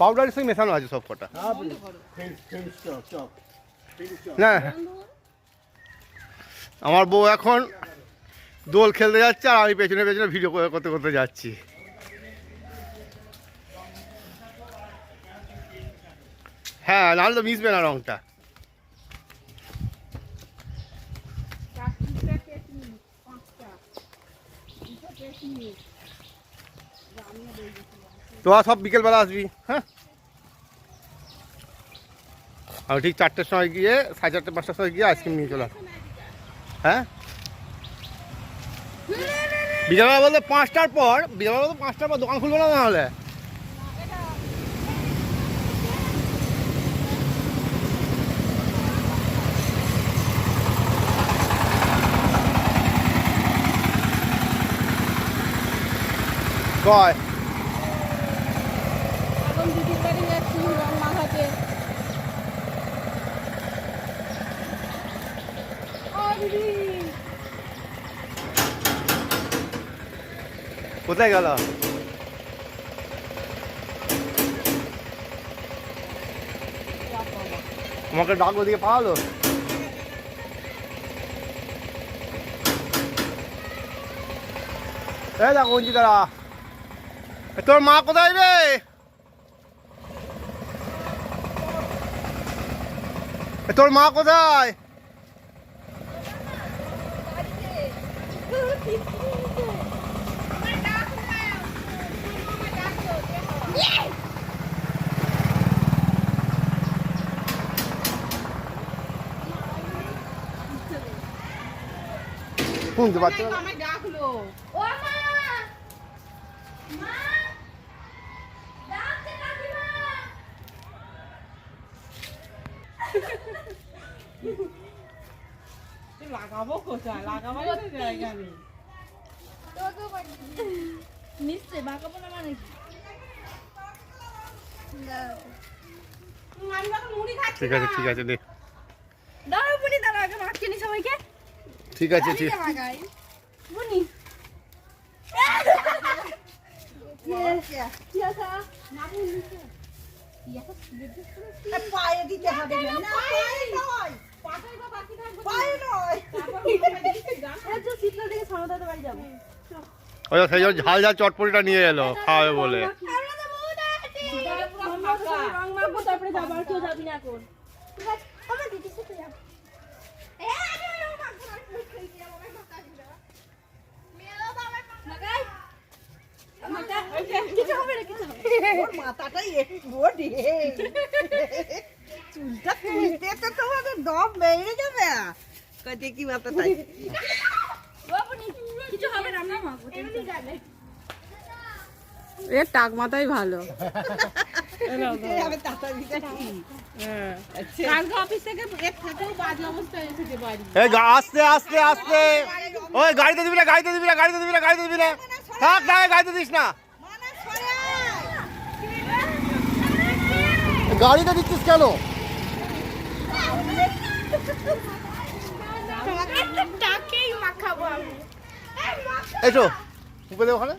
পাউডারের সঙ্গে মেশানো আছে সব কটা হ্যাঁ না। আমার বউ এখন দোল খেলতে যাচ্ছে আর আমি পেছনে পেছনে ভিডিও করতে করতে যাচ্ছি। হ্যাঁ নাহলে তো মিশবে না রংটা। তোরা সব বিকেলবেলা আসবি হ্যাঁ? ঠিক চারটের সময় গিয়ে, সাড়ে চারটে, পাঁচটার সময় গিয়ে আইসক্রিম নিয়ে চলে। হ্যাঁ? বিকেলবেলা বলতে পাঁচটার পর, বিকেলবেলা বলতে পাঁচটার পর দোকান খুলবে না নাহলে কয় এখন দিদির বাড়ি যাচ্ছি রং মাখাতে ও দিদি কোথায় গেল? ডাক ওদিকে এই তোর মা কোথায় রে? তোর মা কোথায়? শুনতে পাচ্ছ না? আমায় ডাকলো ও মা মা ডাকছে কাকিমা লাগাবো কোথায় লাগাবো তো জায়গা নেই তোকে পাঠিয়ে নিশ্চয় বাঁকাবো না মানে ঠিক আছে ঠিক আছে দে। দাঁড়াও বুনি দাঁড়াও আগে মাছ কিনি সবাইকে। ঠিক আছে ঠিক। বুনি। পায়ে দিতে হবে না না পায়ে নয় পায়ে নয় শীতলা থেকে সমুদ্র বাড়ি যাব সেই জন্য ঝাল ঝাল চটপটিটা নিয়ে এলো, খাওয়াবে বলে। চুলটা তুলতে তো তোমাদের দম বেড়ে যাবে। কি মাথাটাই বাবুনি কিছু হবে না আমরা মাখবো এমনি যাবে এ, টাক মাথাই ভালো। আস্তে আস্তে আস্তে। ওই, গাড়িতে দিবি না, গাড়িতে দিবি না, গাড়িতে দিবি না, গাড়িতে দিবি না। থাক গাড়িতে দিস না। গাড়িতে দিচ্ছিস কেন? উপরে ওখানে।